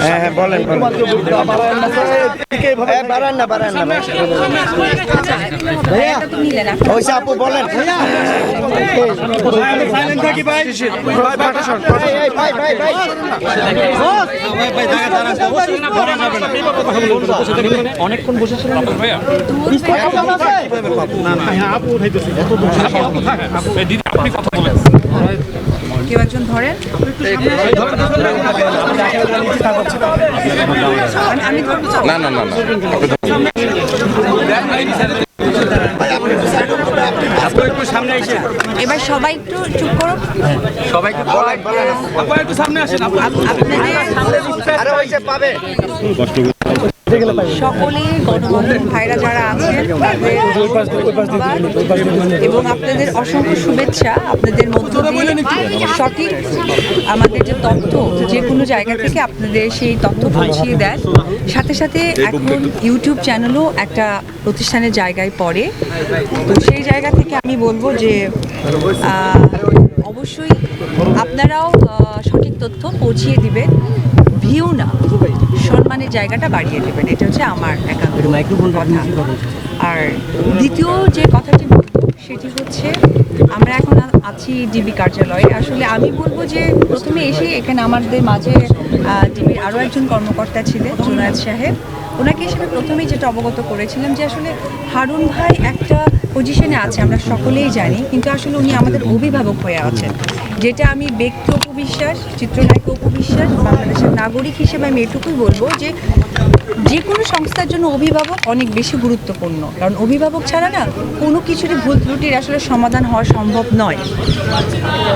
হ্যাঁ হ্যাঁ বলেন বলেন হ্যাঁ, না আপু বলেন এই, এই, ভাই ভাই ভাই কেউ একজন ধরেন আমি-? না না না এবার সবাই একটু চুপ করো আপনাদের আরে ওই যে পাবে সকলে গণমাধ্যম ভাইরা যারা আছেন এবং আপনাদের অসংখ্য শুভেচ্ছা, আপনাদের মধ্য দিয়ে সঠিক আমাদের যে তথ্য, যে কোনো জায়গা থেকে আপনাদের সেই তথ্য পৌঁছিয়ে দেন। সাথে সাথে এখন ইউটিউব চ্যানেলও একটা প্রতিষ্ঠানের জায়গায় পড়ে। তো সেই জায়গা থেকে আমি বলব যে অবশ্যই আপনারাও সঠিক তথ্য পৌঁছিয়ে দিবেন। জায়গাটা বাড়িয়ে দেবেন। এটা হচ্ছে আমার একান্ত কথা। আর দ্বিতীয় যে কথাটি সেটি হচ্ছে আমরা এখন আছি ডিবি কার্যালয়ে। আসলে আমি বলব যে প্রথমে এসে এখানে আমাদের মাঝে ডিবির আরও একজন কর্মকর্তা ছিলেন জুনায়দ সাহেব। ওনাকে হিসেবে প্রথমেই যেটা অবগত করেছিলাম যে আসলে হারুন ভাই একটা পজিশনে আছে, আমরা সকলেই জানি, কিন্তু আসলে উনি আমাদের অভিভাবক হয়ে আছেন। যেটা আমি ব্যক্তি উপবিশ্বাস চিত্রনায়ক উপবিশ্বাস বাংলাদেশের নাগরিক হিসেবে আমি এটুকুই বলব যে যে কোনো সংস্থার জন্য অভিভাবক অনেক বেশি গুরুত্বপূর্ণ। কারণ অভিভাবক ছাড়া না কোনো কিছুরই ভুল ত্রুটির আসলে সমাধান হওয়া সম্ভব নয়।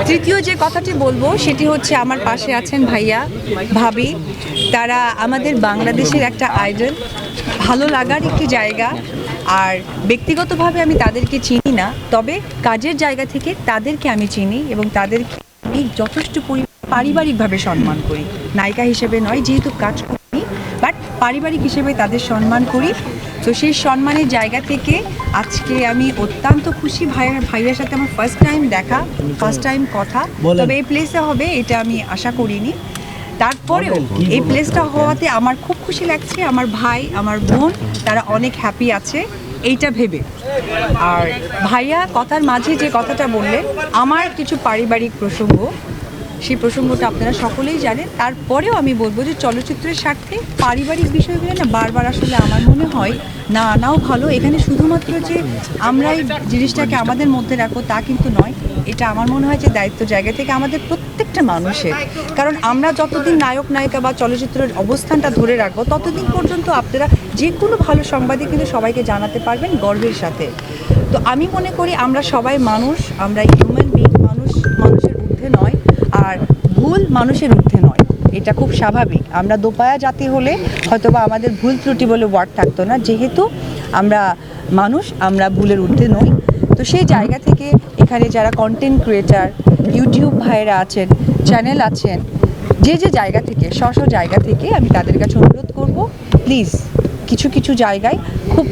তৃতীয় যে কথাটি বলব, সেটি হচ্ছে আমার পাশে আছেন ভাইয়া, ভাবি। তারা আমাদের বাংলাদেশের একটা আইডল। ভালো লাগার একটি জায়গা। আর ব্যক্তিগতভাবে আমি তাদেরকে চিনি না, তবে কাজের জায়গা থেকে তাদেরকে আমি চিনি এবং তাদেরকে আমি যথেষ্ট পরি- পারিবারিকভাবে সম্মান করি। নায়িকা হিসেবে নয়, যেহেতু কাজ পারিবারিক হিসেবে তাদের সম্মান করি। তো সেই সম্মানের জায়গা থেকে আজকে আমি অত্যন্ত খুশি ভাইয়ের ভাইয়ের সাথে আমার ফার্স্ট টাইম দেখা ফার্স্ট টাইম কথা। তবে এই প্লেসে হবে এটা আমি আশা করিনি। তারপরেও এই প্লেসটা হওয়াতে আমার খুব খুশি লাগছে আমার ভাই আমার বোন তারা অনেক হ্যাপি আছে এইটা ভেবে। আর ভাইয়া কথার মাঝে যে কথাটা বললেন আমার কিছু পারিবারিক প্রসঙ্গ। সেই প্রসঙ্গটা আপনারা সকলেই জানেন। তারপরেও আমি বলব যে চলচ্চিত্রের স্বার্থে পারিবারিক বিষয়গুলো না বারবার আসলে আমার মনে হয়, না আনাও ভালো। এখানে শুধুমাত্র যে আমরা এই জিনিসটাকে আমাদের মধ্যে রাখব তা কিন্তু নয়, এটা আমার মনে হয় যে দায়িত্ব জায়গা থেকে আমাদের প্রত্যেকটা মানুষের। কারণ আমরা যতদিন নায়ক, নায়িকা বা চলচ্চিত্রের অবস্থানটা ধরে রাখব, ততদিন পর্যন্ত আপনারা যে কোনো ভালো সংবাদই কিন্তু সবাইকে জানাতে পারবেন গর্বের সাথে। তো আমি মনে করি আমরা সবাই মানুষ, আমরা হিউম্যান বিং মানুষ মানুষের ঊর্ধ্বে নয় আর ভুল মানুষের ঊর্ধ্বে নয়। এটা খুব স্বাভাবিক। আমরা দোপায়া জাতি হলে হয়তোবা আমাদের ভুল ত্রুটি বলে ওয়ার্ড থাকতো না। যেহেতু আমরা মানুষ, আমরা ভুলের ঊর্ধ্বে নই। তো সেই জায়গা থেকে এখানে যারা কন্টেন্ট ক্রিয়েটার ইউটিউব ভাইয়েরা আছেন চ্যানেল আছেন, যে যে জায়গা থেকে, স্ব স্ব জায়গা থেকে আমি তাদের কাছে অনুরোধ করব প্লিজ কিছু কিছু জায়গায় খুব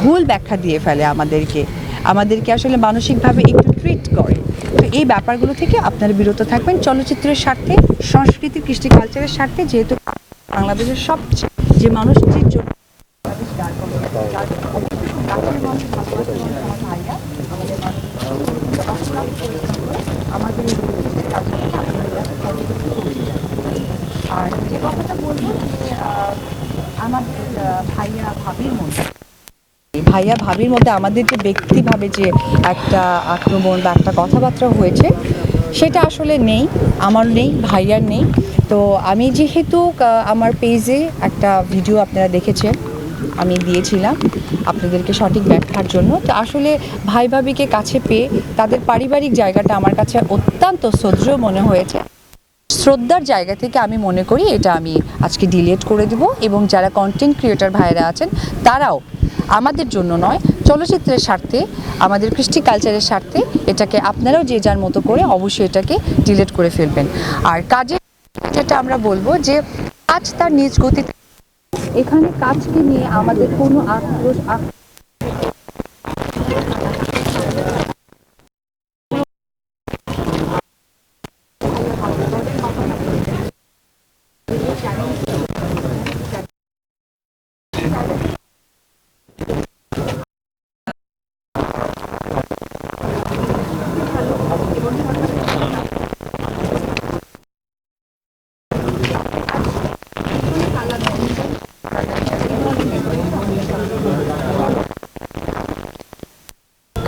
ভুল ব্যাখ্যা দিয়ে ফেলে আমাদেরকে। আমাদেরকে আসলে মানসিকভাবে একটু ট্রিট করে। এই ব্যাপারগুলো থেকে আপনারা বিরত থাকবেন। চলচ্চিত্রের স্বার্থে, সংস্কৃতি, কৃষ্টি কালচারের স্বার্থে যেহেতু বাংলাদেশের সবচেয়ে যে মানুষটির জন্য আর যে কথাটা আমার ভাইয়া, ভাবির মধ্যে ভাইয়া ভাবির মধ্যে আমাদের যে ব্যক্তিভাবে যে একটা আক্রমণ বা একটা কথাবার্তা হয়েছে, সেটা আসলে নেই, আমার নেই, ভাইয়ার নেই। তো আমি যেহেতু আমার পেজে একটা ভিডিও আপনারা দেখেছেন, আমি দিয়েছিলাম আপনাদেরকে সঠিক ব্যাখ্যার জন্য। তো আসলে ভাই ভাবিকে কাছে পেয়ে তাদের পারিবারিক জায়গাটা আমার কাছে অত্যন্ত শ্রদ্ধেয় মনে হয়েছে। শ্রদ্ধার জায়গা থেকে আমি মনে করি এটা আমি আজকে ডিলিট করে দিব এবং যারা কন্টেন্ট ক্রিয়েটার ভাইরা আছেন, তারাও আমাদের জন্য নয়, চলচ্চিত্রের স্বার্থে, আমাদের কৃষ্টি কালচারের স্বার্থে এটাকে আপনারাও যে যার মতো করে অবশ্যই এটাকে ডিলেট করে ফেলবেন। আর কাজের যেটা আমরা বলব যে, কাজ তার নিজ গতিতে এখানে কাজকে নিয়ে আমাদের কোনো আক্রোশ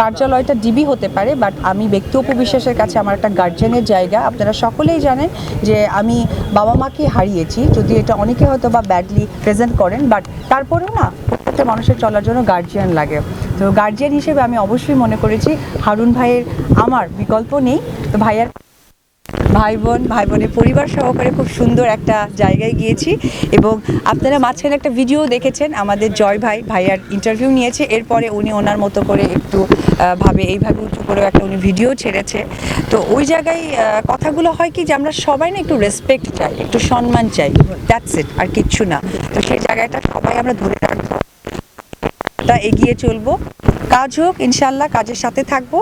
কার্যালয়টা ডিবি হতে পারে বাট আমি ব্যক্তি উপবিশ্বাসের কাছে আমার একটা গার্জেনের জায়গা। আপনারা সকলেই জানেন যে আমি বাবা মাকে হারিয়েছি, যদি এটা অনেকে হয়তো বা ব্যাডলি প্রেজেন্ট করেন বাট তারপরেও না, প্রত্যেকটা মানুষের চলার জন্য গার্জিয়ান লাগে। তো গার্জিয়ান হিসেবে আমি অবশ্যই মনে করেছি, হারুন ভাইয়ের আমার বিকল্প নেই। তো ভাইয়ার ভাই বোন, ভাই বোনের পরিবার সহকারে খুব সুন্দর একটা জায়গায় গিয়েছি এবং আপনারা মাঝখানে একটা ভিডিও দেখেছেন, আমাদের জয় ভাই, ভাইয়ার ইন্টারভিউ নিয়েছে, এরপরে উনি ওনার মতো করে একটু ভাবে, এইভাবে উঁচু করে একটা উনি ভিডিও ছেড়েছে। তো ওই জায়গায় কথাগুলো হয় কি যে আমরা সবাই না একটু রেসপেক্ট চাই, একটু সম্মান চাই দ্যাটস ইট আর কিচ্ছু না। তো সেই জায়গাটা সবাই আমরা ধরে রাখব এগিয়ে চলবো। কাজ হোক ইনশাল্লাহ কাজের সাথে থাকব।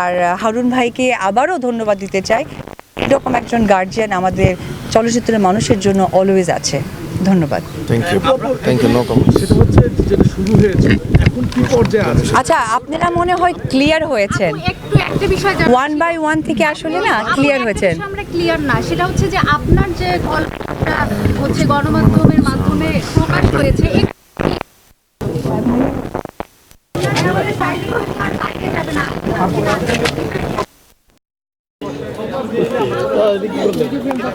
আর হারুন ভাইকে আবারও ধন্যবাদ দিতে চাই। এরকম একজন গার্জিয়ান আমাদের চলচ্চিত্রের মানুষের জন্য অলওয়েজ আছে। ধন্যবাদ। আচ্ছা আপনারা মনে হয় ক্লিয়ার হয়েছেন। একটা বিষয় ওয়ান বাই ওয়ান থেকে আসলে না ক্লিয়ার হয়েছেন। আমরা ক্লিয়ার না সেটা হচ্ছে যে আপনার যে গল্পটা হচ্ছে গণমাধ্যমের মাধ্যমে প্রকাশ হয়েছে